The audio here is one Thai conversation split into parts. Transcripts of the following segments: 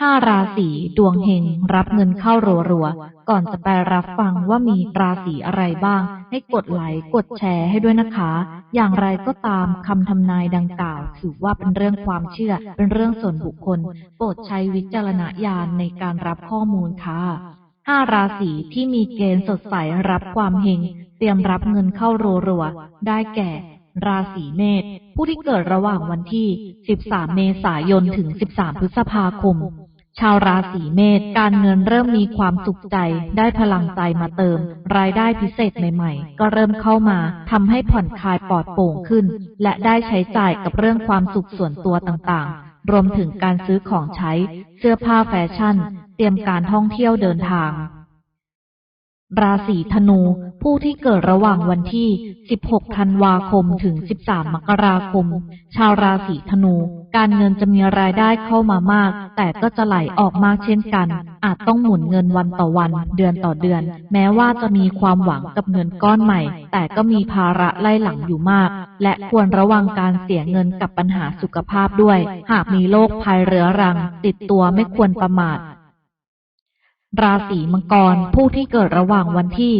ห้าราศีดวงเฮงรับเงินเข้ารัวๆ ก่อนจะไปรับฟังว่ามีราศีอะไรบ้าง ให้กดไลค์กดแชร์ให้ด้วยนะคะ อย่างไรก็ตามคำทำนายดังกล่าว ถือว่าเป็นเรื่องความเชื่อ เป็นเรื่องส่วนบุคคล โปรดใช้วิจารณญาณในการรับข้อมูลค่ะห้าราศีที่มีเกณฑ์สดใสรับความเฮงเตรียมรับเงินเข้ารัวๆ ได้แก่ราศีเมษผู้ที่เกิดระหว่างวันที่ 13 เมษายนถึง 13 พฤษภาคม ชาวราศีเมษการเงินเริ่มมีความสุขใจ ได้พลังใจมาเติม รายได้พิเศษใหม่ๆ ก็เริ่มเข้ามาทำให้ผ่อนคลายปลอดโปร่งขึ้น และได้ใช้จ่ายกับเรื่องความสุขส่วนตัวต่างๆ รวมถึงการซื้อของใช้ เสื้อผ้าแฟชั่น เตรียมการท่องเที่ยวเดินทาง ราศีธนู ผู้ที่เกิดระหว่างวันที่ 16 ธันวาคม ถึง 13 มกราคม ชาวราศีธนู การเงินจะมีรายได้เข้ามามาก แต่ก็จะไหลออกมากเช่นกัน อาจต้องหมุนเงินวันต่อวัน เดือนต่อเดือน แม้ว่าจะมีความหวังกับเงินก้อนใหม่ แต่ก็มีภาระไล่หลังอยู่มาก และควรระวังการเสียเงินกับปัญหาสุขภาพด้วย หากมีโรคภัยเรื้อรัง ติดตัวไม่ควรประมาท ราศีมังกร ผู้ที่เกิดระหว่างวันที่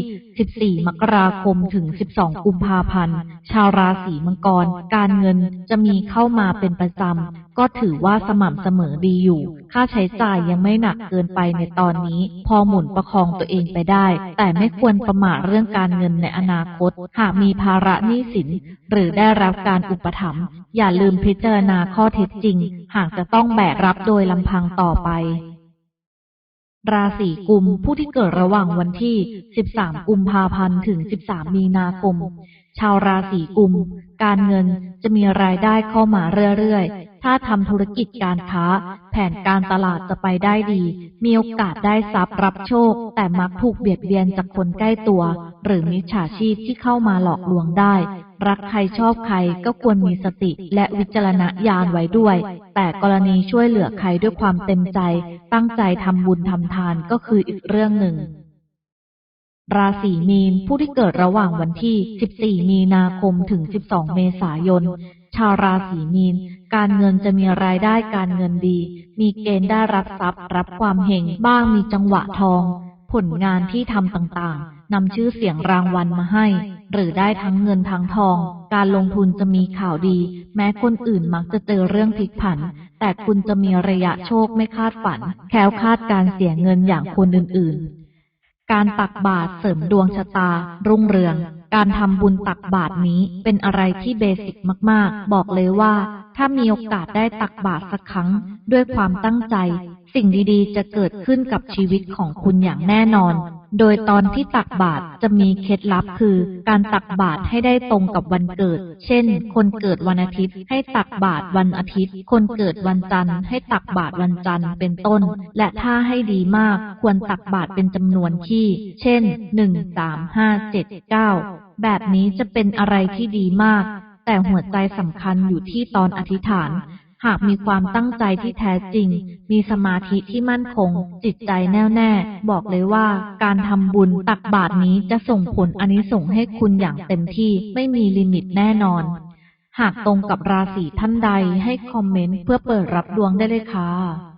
14 มกราคม ถึง 12 กุมภาพันธ์ ชาวราศีมังกร การเงินจะมีเข้ามาเป็นประจำ ก็ถือว่าสม่ำเสมอดีอยู่ ค่าใช้จ่ายยังไม่หนักเกินไปในตอนนี้ พอหมุนประคองตัวเองไปได้ แต่ไม่ควรประมาทเรื่องการเงินในอนาคต หากมีภาระหนี้สิน หรือได้รับการอุปถัมภ์ อย่าลืมพิจารณาข้อเท็จจริง หากจะต้องแบกรับโดยลำพังต่อไป ราศีกุมผู้ที่เกิดระหว่างวันที่ 13 กุมภาพันธ์ถึง 13 มีนาคม ชาวราศีกุม การเงินจะมีรายได้เข้ามาเรื่อยๆ ถ้าทำธุรกิจการค้า แผนการตลาดจะไปได้ดี มีโอกาสได้ทรัพย์รับโชค แต่มักถูกเบียดเบียนจากคนใกล้ตัว หรือมิจฉาชีพที่เข้ามาหลอกลวงได้ รักใครชอบใครก็ควรมีสติและวิจารณญาณไว้ด้วย แต่กรณีช่วยเหลือใครด้วยความเต็มใจ ตั้งใจทำบุญทำทานก็คืออีกเรื่องหนึ่งราศีมีนผู้ที่เกิดระหว่างวันที่ 14 มีนาคมถึง 12 เมษายน ชาวราศีมีน การเงินจะมีรายได้การเงินดี มีเกณฑ์ได้รับทรัพย์ รับความเฮงบ้างมีจังหวะทอง ผลงานที่ทำต่างๆนำชื่อเสียงรางวัลมาให้ หรือได้ทั้งเงินทั้งทอง การลงทุนจะมีข่าวดี แม้คนอื่นมักจะเจอเรื่องพลิกผัน แต่คุณจะมีระยะโชคไม่คาดฝัน แคล้วคาดการเสียเงินอย่างคนอื่นๆ การตักบาตรเสริมดวงชะตา รุ่งเรือง การทำบุญตักบาตรนี้เป็นอะไรที่เบสิกมากๆ บอกเลยว่า ถ้ามีโอกาสได้ตักบาตรสักครั้งด้วยความตั้งใจ สิ่งดีๆ จะเกิดขึ้นกับชีวิตของคุณอย่างแน่นอน โดยตอนที่ตักบาตรจะมีเคล็ดลับคือ การตักบาตรให้ได้ตรงกับวันเกิด เช่น คนเกิดวันอาทิตย์ ให้ตักบาตรวันอาทิตย์ คนเกิดวันจันทร์ให้ตักบาตรวันจันทร์เป็นต้น และถ้าให้ดีมากควรตักบาตรเป็นจำนวนที่ เช่น1 3 5 7 9แบบนี้จะเป็นอะไรที่ดีมาก แต่หัวใจสำคัญอยู่ที่ตอนอธิษฐาน หากมีความตั้งใจที่แท้จริง มีสมาธิที่มั่นคง จิตใจแน่วแน่ บอกเลยว่า การทำบุญตักบาตรนี้จะส่งผลอนิสงส์ให้คุณอย่างเต็มที่ไม่มีลิมิตแน่นอน หากตรงกับราศีท่านใดให้คอมเมนต์เพื่อเปิดรับดวงได้เลยค่ะ